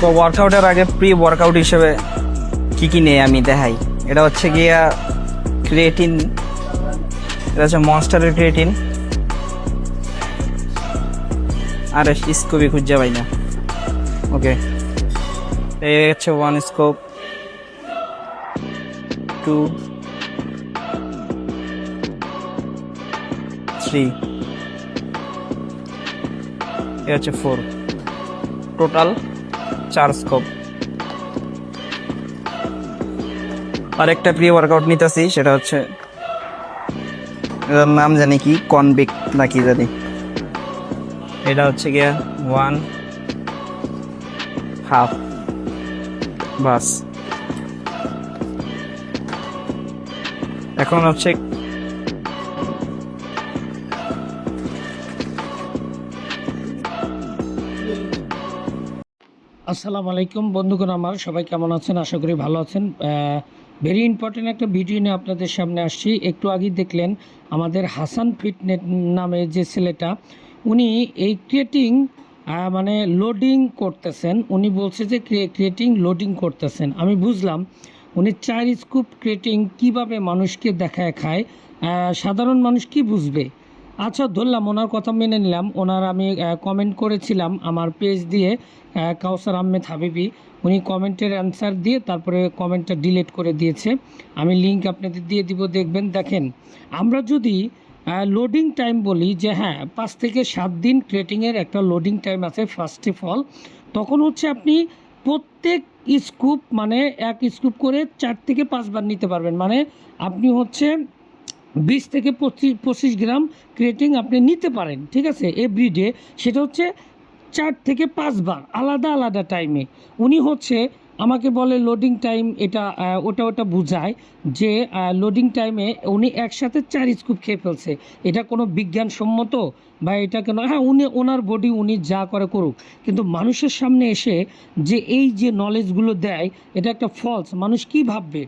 তো ওয়ার্কআউটের আগে pre workout হিসেবে কি কি নেই আমি দেখাই? এটা হচ্ছে গিয়া ক্রিয়েটিন এটা হচ্ছে মনস্টারের ক্রিয়েটিন আর স্কোপই খুঁজে পাই না। ওকে এই হচ্ছে ওয়ান স্কোপ টু থ্রি এ হচ্ছে ফোর টোটাল চার স্কোপ আরেকটা প্রিয় ওয়ার্কআউট নিতেছি, সেটা হচ্ছে এটার নাম জানি কি? কনভিক নাকি জানি। এটা হচ্ছে গিয়া ওয়ান হাফ বাস। এখন হচ্ছে আসসালামু আলাইকুম বন্ধুগণ আমার সবাই কেমন আছেন? আশা করি ভালো আছেন। ভেরি ইম্পর্টেন্ট একটা ভিডিও নিয়ে আপনাদের সামনে আসছি। একটু আগেই দেখলেন আমাদের হাসান ফিটনেট নামে যে ছেলেটা, উনি এই ক্রিয়েটিং মানে লোডিং করতেছেন। উনি বলছে যে ক্রিয়েটিং লোডিং করতেছেন। আমি বুঝলাম, উনি চার স্কুপ ক্রিয়েটিং কীভাবে মানুষকে দেখায় খায় সাধারণ মানুষ কি বুঝবে? আচ্ছা ধরলাম, ওনার কথা মেনে নিলাম। ওনার আমি কমেন্ট করেছিলাম আমার পেজ দিয়ে কাউসার আহমেদ হাবিবি। উনি কমেন্টের অ্যান্সার দিয়ে তারপরে কমেন্টটা ডিলিট করে দিয়েছে। আমি লিংক আপনাদের দিয়ে দিব, দেখবেন। দেখেন, আমরা যদি লোডিং টাইম বলি যে হ্যাঁ পাঁচ থেকে সাত দিন ক্রেটিংয়ের একটা লোডিং টাইম আছে ফার্স্ট অফ অল তখন হচ্ছে আপনি প্রত্যেক স্কুপ মানে এক স্কুপ করে চার থেকে পাঁচবার নিতে পারবেন। মানে আপনি হচ্ছে বিশ থেকে পঁচিশ পঁচিশ গ্রাম ক্রেটিং আপনি নিতে পারেন, ঠিক আছে? এভরিডে সেটা হচ্ছে চার থেকে পাঁচবার আলাদা আলাদা টাইমে উনি হচ্ছে আমাকে বলে লোডিং টাইম এটা ওটা ওটা বুঝায় যে লোডিং টাইমে উনি একসাথে চার স্কুপ খেয়ে ফেলছে। এটা কোনো বিজ্ঞানসম্মত বা এটা কেন হ্যাঁ উনি, ওনার বডি উনি যা করে করুক। কিন্তু মানুষের সামনে এসে যে এই যে নলেজগুলো দেয়, এটা একটা ফলস মানুষ কি ভাববে?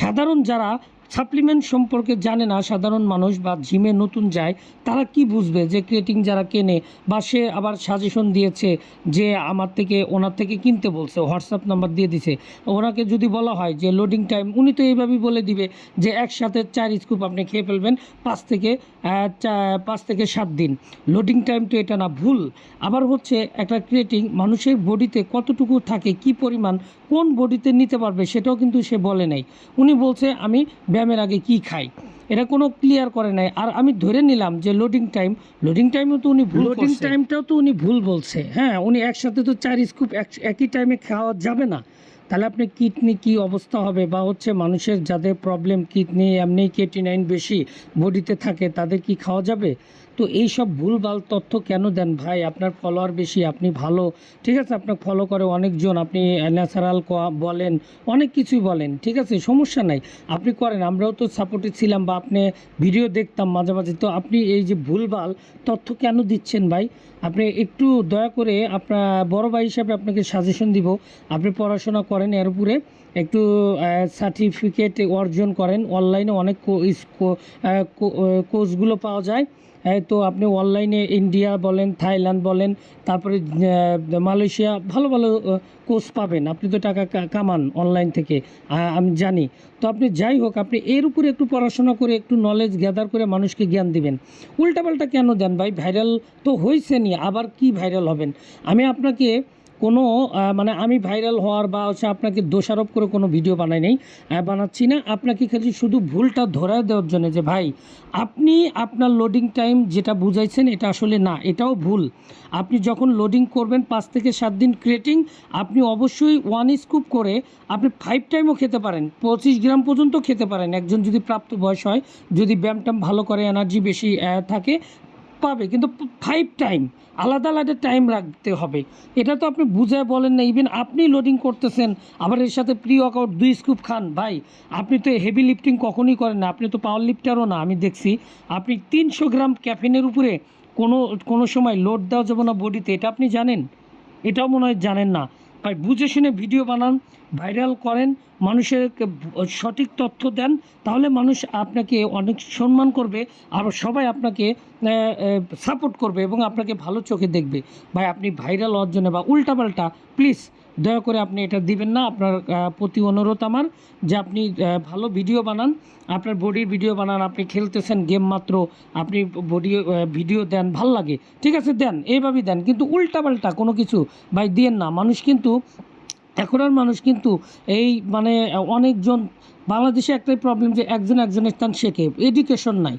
সাধারণ যারা সাপ্লিমেন্ট সম্পর্কে জানে না সাধারণ মানুষ বা জিমে নতুন যায়, তারা কি বুঝবে যে ক্রিয়েটিং যারা কেনে বা সে আবার সাজেশন দিয়েছে যে আমার থেকে, ওনার থেকে কিনতে বলছে, হোয়াটসঅ্যাপ নাম্বার দিয়ে দিছে। ওনাকে যদি বলা হয় যে লোডিং টাইম উনি তো এইভাবেই বলে দিবে যে একসাথে চার স্কুপ আপনি খেয়ে ফেলবেন পাঁচ থেকে পাঁচ থেকে সাত দিন। লোডিং টাইম তো এটা না, ভুল। আবার হচ্ছে একটা ক্রিয়েটিং মানুষের বডিতে কতটুকু থাকে, কি পরিমাণ, কোন বডিতে নিতে পারবে সেটাও কিন্তু সে বলে নাই। উনি বলছে, আমি ব্যায়ামের আগে কি খাই? এটা কোনো ক্লিয়ার করে নাই। আর আমি ধরে নিলাম যে লোডিং টাইম লোডিং টাইমও তো উনি ভুল লোডিং টাইমটাও তো উনি ভুল বলছে। হ্যাঁ উনি একসাথে তো চার স্কুপ একই টাইমে খাওয়া যাবে না। তাহলে আপনি কিডনি কি অবস্থা হবে? বা হচ্ছে মানুষের যাদের প্রবলেম কিডনি এমনি কেটি নাইন বেশি বডিতে থাকে তাদের কি খাওয়া যাবে? তো এই সব ভুলভাল তথ্য কেন দেন ভাই? আপনার ফলোয়ার বেশি, আপনি ভালো। ঠিক আছে আপনার ফলো করে অনেকজন, আপনি ন্যাচারাল বলেন, অনেক কিছুই বলেন, ঠিক আছে? সমস্যা নাই। আপনি করেন, আমরাও তো সাপোর্টে ছিলাম বা আপনি ভিডিও দেখতাম মাঝে মাঝে। তো আপনি এই যে ভুলভাল তথ্য কেন দিচ্ছেন ভাই? আপনি একটু দয়া করে আপনার বড় ভাই হিসাবে আপনাকে সাজেশন দিব। আপনি পড়াশোনা করেন, এর উপরে একটু সার্টিফিকেট অর্জন করেন। অনলাইনে অনেক কোর্সগুলো পাওয়া যায়। এই তো আপনি অনলাইনে ইন্ডিয়া বলেন থাইল্যান্ড বলেন, তারপরে মালয়েশিয়া ভালো ভালো কোর্স পাবেন। আপনি তো টাকা কামান অনলাইন থেকে আমি জানি। তো আপনি যাই হোক, আপনি এর উপরে একটু পড়াশোনা করে, একটু নলেজ গ্যাদার করে মানুষকে জ্ঞান দিবেন। উল্টাপাল্টা কেন দেন ভাই? ভাইরাল তো হয়েছেনি আবার কি ভাইরাল হবেন? আমি আপনাকে কোনো মানে আমি ভাইরাল হওয়ার বা হচ্ছে আপনাকে দোষারোপ করে কোনো ভিডিও বানাই নেই বানাচ্ছি না। আপনাকে খালি শুধু ভুলটা ধরায় দেওয়ার জন্য যে, ভাই, আপনি আপনার লোডিং টাইম যেটা বুঝাইছেন এটা আসলে না, এটাও ভুল। আপনি যখন লোডিং করবেন পাঁচ থেকে সাত দিন ক্রেটিং আপনি অবশ্যই ওয়ান স্কুপ করে আপনি ফাইভ টাইমও খেতে পারেন। পঁচিশ গ্রাম পর্যন্ত খেতে পারেন। একজন যদি প্রাপ্ত বয়স হয়, যদি ব্যায়াম ট্যাম ভালো করে এনার্জি বেশি থাকে পাবে, কিন্তু ফাইভ টাইম আলাদা আলাদা টাইম রাখতে হবে। এটা তো আপনি বুঝায় বলেন না ইভেন আপনি লোডিং করতেছেন, আবার এর সাথে প্রি ওয়ার্কআউট দুই স্কুপ খান। ভাই, আপনি তো হেভি লিফটিং কখনই করেন না, আপনি তো পাওয়ার লিফটারও না, আমি দেখছি। আপনি তিনশো গ্রাম ক্যাফিনের উপরে কোনো কোনো সময় লোড দেওয়া যাবে না বডিতে এটা আপনি জানেন? এটাও মনে হয় জানেন না। ভাই, বুঝে শুনে ভিডিও বানান ভাইরাল করেন, মানুষের সঠিক তথ্য দেন, তাহলে মানুষ আপনাকে অনেক সম্মান করবে, আর সবাই আপনাকে সাপোর্ট করবে এবং আপনাকে ভালো চোখে দেখবে। ভাই, আপনি ভাইরাল অর্জনে বা উল্টাপাল্টা প্লিজ দয়া করে আপনি এটা দিবেন না। আপনার প্রতি অনুরোধ আমার যে আপনি ভালো ভিডিও বানান। আপনার বডির ভিডিও বানান, আপনি খেলতেছেন গেম মাত্র, আপনি বডি ভিডিও দেন, ভালো লাগে। ঠিক আছে, দেন, এইভাবেই দেন। কিন্তু উল্টাপাল্টা কোনো কিছু ভাই দিয়েন না। মানুষ কিন্তু এখনের মানুষ কিন্তু এই মানে অনেকজন, বাংলাদেশে একটাই প্রবলেম যে একজন একজনের স্থান শেখে এডুকেশন নাই।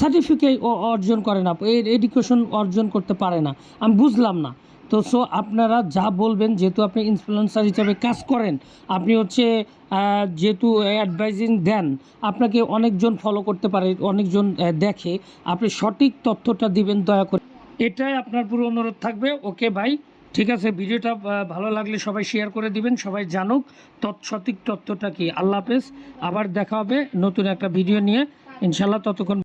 সার্টিফিকেট অর্জন করে না। এই এডুকেশন অর্জন করতে পারে না। আমি বুঝলাম না। তো সো আপনারা যা বলবেন, যেহেতু আপনি ইনফ্লুয়েন্সার হিসাবে কাজ করেন, আপনি হচ্ছে যেহেতু অ্যাডভাইজিং দেন, আপনাকে অনেকজন ফলো করতে পারে, অনেকজন দেখে। আপনি সঠিক তথ্যটা দিবেন, দয়া করে। এটাই আপনার পুরো অনুরোধ থাকবে। ওকে ভাই ঠিক আছে, ভিডিওটা ভালো লাগলে সবাই শেয়ার করে দিবেন, সবাই জানুক তৎসঠিক তত্ত্বটা কি? আল্লাহ হাফেজ, আবার দেখা হবে নতুন একটা ভিডিও নিয়ে। ইনশাল্লাহ ততক্ষণ